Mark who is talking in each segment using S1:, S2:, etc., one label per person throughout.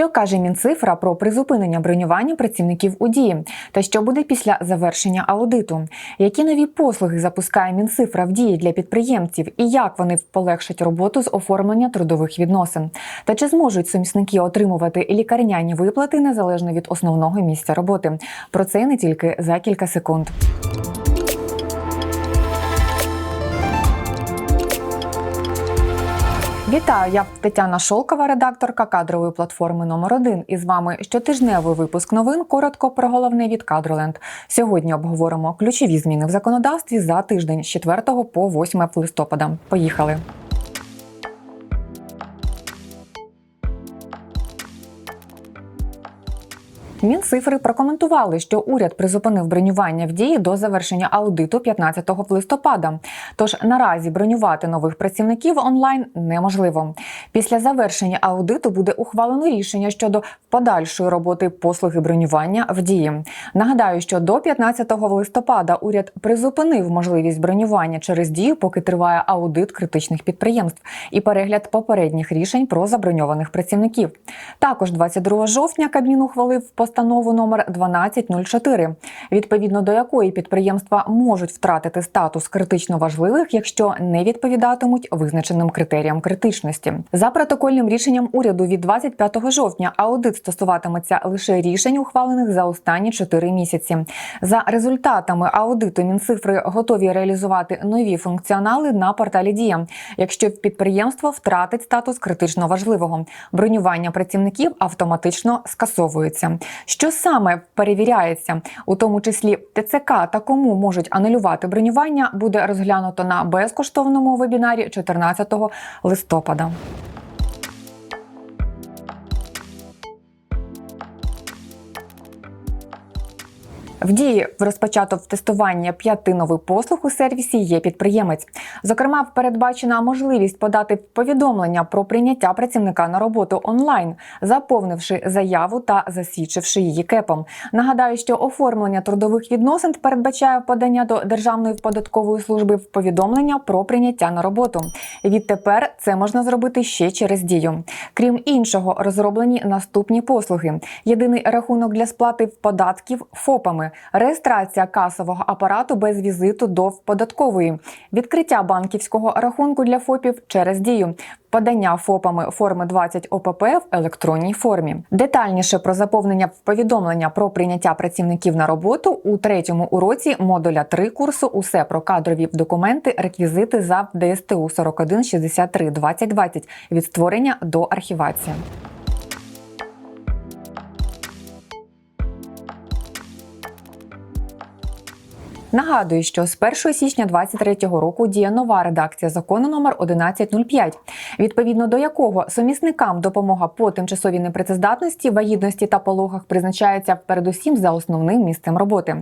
S1: Що каже Мінцифра про призупинення бронювання працівників у дії? Та що буде після завершення аудиту? Які нові послуги запускає Мінцифра в дії для підприємців і як вони полегшать роботу з оформлення трудових відносин? Та чи зможуть сумісники отримувати лікарняні виплати незалежно від основного місця роботи? Про це не тільки за кілька секунд. Вітаю, я Тетяна Шолкова, редакторка кадрової платформи номер 1 І з вами щотижневий випуск новин. Коротко про головне від Кадроленд. Сьогодні обговоримо ключові зміни в законодавстві за тиждень з 4 по 8 листопада. Поїхали. Мінцифри прокоментували, що уряд призупинив бронювання в дії до завершення аудиту 15 листопада. Тож наразі бронювати нових працівників онлайн неможливо. Після завершення аудиту буде ухвалено рішення щодо подальшої роботи послуги бронювання в дії. Нагадаю, що до 15 листопада уряд призупинив можливість бронювання через дію, поки триває аудит критичних підприємств і перегляд попередніх рішень про заброньованих працівників. Також 22 жовтня Кабмін ухвалив постанову номер 1204, відповідно до якої підприємства можуть втратити статус критично важливих, якщо не відповідатимуть визначеним критеріям критичності. За протокольним рішенням уряду від 25 жовтня аудит стосуватиметься лише рішень, ухвалених за останні 4 місяці. За результатами аудиту Мінцифри готові реалізувати нові функціонали на порталі Дія, якщо підприємство втратить статус критично важливого. Бронювання працівників автоматично скасовується. Що саме перевіряється, у тому числі ТЦК та кому можуть анулювати бронювання, буде розглянуто на безкоштовному вебінарі 14 листопада. В дії розпочато в тестування п'яти нових послуг у сервісі є підприємець. Зокрема, передбачена можливість подати повідомлення про прийняття працівника на роботу онлайн, заповнивши заяву та засвідчивши її кепом. Нагадаю, що оформлення трудових відносин передбачає подання до Державної податкової служби в повідомлення про прийняття на роботу. Відтепер це можна зробити ще через дію. Крім іншого, розроблені наступні послуги: єдиний рахунок для сплати податків ФОПами реєстрація касового апарату без візиту до податкової, відкриття банківського рахунку для ФОПів через дію. Подання ФОПами форми 20 ОПП в електронній формі. Детальніше про заповнення повідомлення про прийняття працівників на роботу у третьому уроці модуля 3 курсу Усе про кадрові документи, реквізити за ДСТУ 41 63 2020 від створення до архівації. Нагадую, що з 1 січня 2023 року діє нова редакція закону номер 1105, відповідно до якого сумісникам допомога по тимчасовій непрацездатності, вагітності та пологах призначається передусім за основним місцем роботи.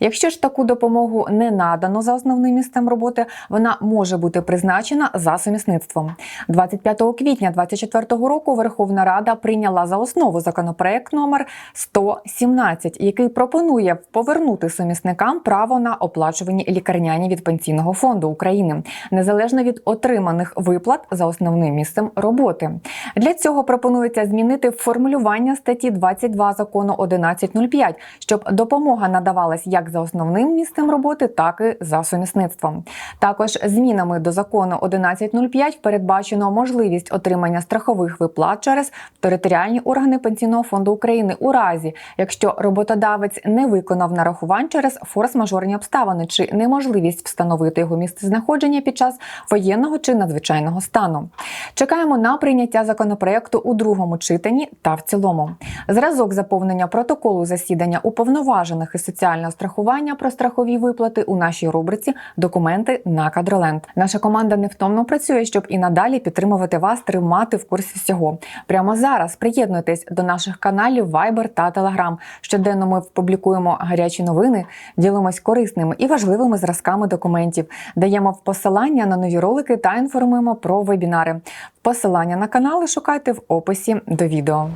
S1: Якщо ж таку допомогу не надано за основним місцем роботи, вона може бути призначена за сумісництвом. 25 квітня 2024 року Верховна Рада прийняла за основу законопроект номер 117, який пропонує повернути сумісникам право на оплачувані лікарняні від пенсійного фонду України незалежно від отриманих виплат за основним місцем роботи. Для цього пропонується змінити формулювання статті 22 закону 1105, щоб допомога надавалась як за основним місцем роботи, так і за сумісництвом. Також змінами до закону 1105 передбачено можливість отримання страхових виплат через територіальні органи пенсійного фонду України у разі, якщо роботодавець не виконав нарахувань через форс-мажорні обставини чи неможливість встановити його місце знаходження під час воєнного чи надзвичайного стану. Чекаємо на прийняття законопроекту у другому читанні та в цілому. Зразок заповнення протоколу засідання уповноважених із соціального страхування про страхові виплати у нашій рубриці Документи на кадроленд. Наша команда невтомно працює, щоб і надалі підтримувати вас, тримати в курсі всього. Прямо зараз приєднуйтесь до наших каналів Viber та Telegram. Щоденно ми публікуємо гарячі новини, ділимось корисними і важливими зразками документів, даємо посилання на нові ролики та інформуємо про вебінари. Посилання на канали шукайте в описі до відео.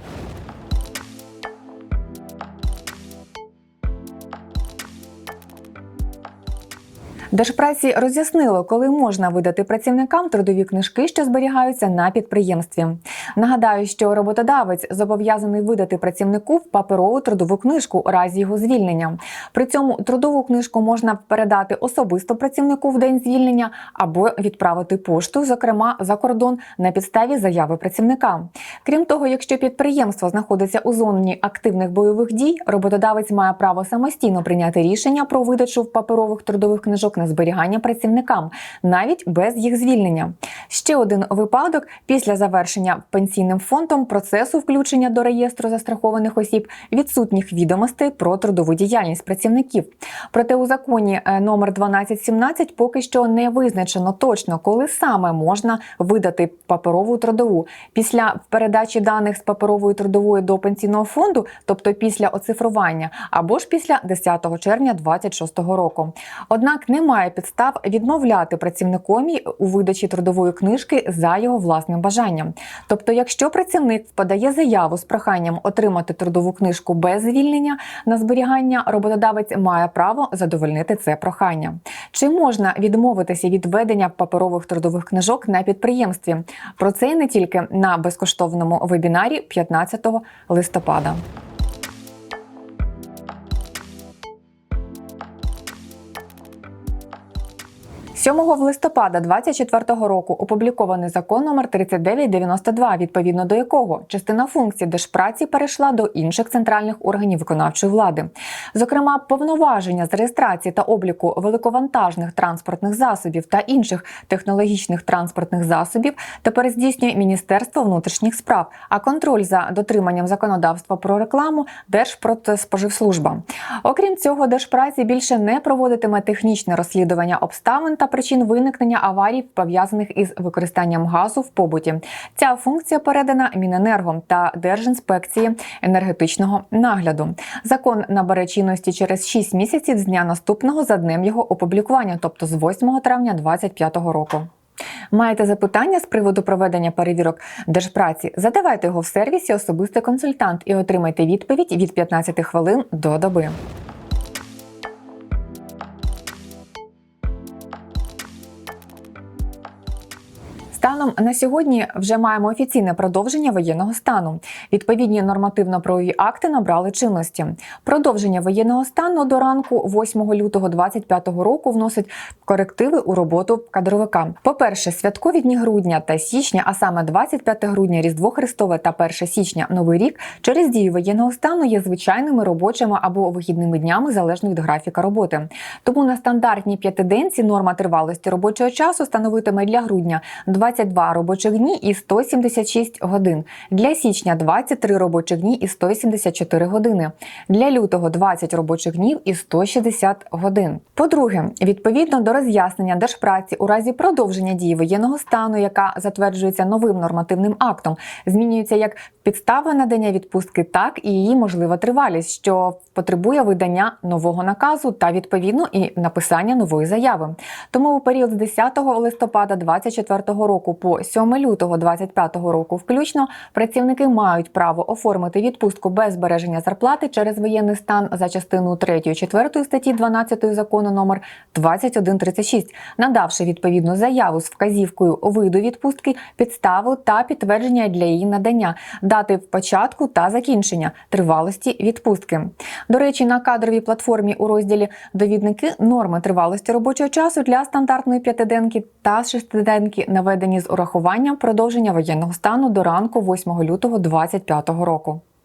S1: Держпраці роз'яснило, коли можна видати працівникам трудові книжки, що зберігаються на підприємстві. Нагадаю, що роботодавець зобов'язаний видати працівнику в паперову трудову книжку у разі його звільнення. При цьому трудову книжку можна передати особисто працівнику в день звільнення або відправити пошту, зокрема за кордон, на підставі заяви працівника. Крім того, якщо підприємство знаходиться у зоні активних бойових дій, роботодавець має право самостійно прийняти рішення про видачу в паперових трудових книжок на зберігання працівникам, навіть без їх звільнення. Ще один випадок після завершення пенсійним фондом процесу включення до реєстру застрахованих осіб відсутніх відомостей про трудову діяльність працівників. Проте у законі е, номер 1217 поки що не визначено точно, коли саме можна видати паперову трудову після передачі даних з паперової трудової до пенсійного фонду, тобто після оцифрування, або ж після 10 червня 2026 року. Однак немає підстав відмовляти працівникові у видачі трудової книжки за його власним бажанням. Тобто, якщо працівник подає заяву з проханням отримати трудову книжку без звільнення на зберігання, роботодавець має право задовольнити це прохання. Чи можна відмовитися від ведення паперових трудових книжок на підприємстві? Про це не тільки на безкоштовному вебінарі 15 листопада. 7 листопада 2024 року опублікований закон номер 3992, відповідно до якого частина функцій держпраці перейшла до інших центральних органів виконавчої влади. Зокрема, повноваження з реєстрації та обліку великовантажних транспортних засобів та інших технологічних транспортних засобів тепер здійснює Міністерство внутрішніх справ, а контроль за дотриманням законодавства про рекламу Держпродспоживслужба. Окрім цього, держпраці більше не проводитиме технічне розслідування обставин та причин виникнення аварій, пов'язаних із використанням газу в побуті. Ця функція передана Міненерго та Держінспекції енергетичного нагляду. Закон набере чинності через 6 місяців з дня наступного за днем його опублікування, тобто з 8 травня 2025 року. Маєте запитання з приводу проведення перевірок держпраці? Задавайте його в сервісі Особистий консультант і отримайте відповідь від 15 хвилин до доби. Станом на сьогодні вже маємо офіційне продовження воєнного стану. Відповідні нормативно-правові акти набрали чинності. Продовження воєнного стану до ранку 8 лютого 2025 року вносить корективи у роботу кадровика. По-перше, святкові дні грудня та січня, а саме 25 грудня, Різдво Христове та 1 січня Новий рік, через дію воєнного стану є звичайними робочими або вихідними днями залежно від графіка роботи. Тому на стандартній п'ятиденці норма тривалості робочого часу становитиме для грудня 22 робочих дні і 176 годин. Для січня 23 робочих дні і 174 години. Для лютого 20 робочих днів і 160 годин. По-друге, відповідно до роз'яснення держпраці у разі продовження дії воєнного стану, яка затверджується новим нормативним актом, змінюється як підстава надання відпустки, так і її можлива тривалість, що потребує видання нового наказу та відповідно і написання нової заяви. Тому у період з 10 листопада 2024 року по 7 лютого 2025 року, включно працівники мають право оформити відпустку без збереження зарплати через воєнний стан за частиною 3 4 статті 12 закону номер 2136, надавши відповідну заяву з вказівкою виду відпустки, підставу та підтвердження для її надання, дати початку та закінчення тривалості відпустки. До речі, на кадровій платформі у розділі Довідники норми тривалості робочого часу для стандартної п'ятиденки та шестиденки наведені з урахуванням продовження воєнного стану до ранку 8 лютого 2025 року.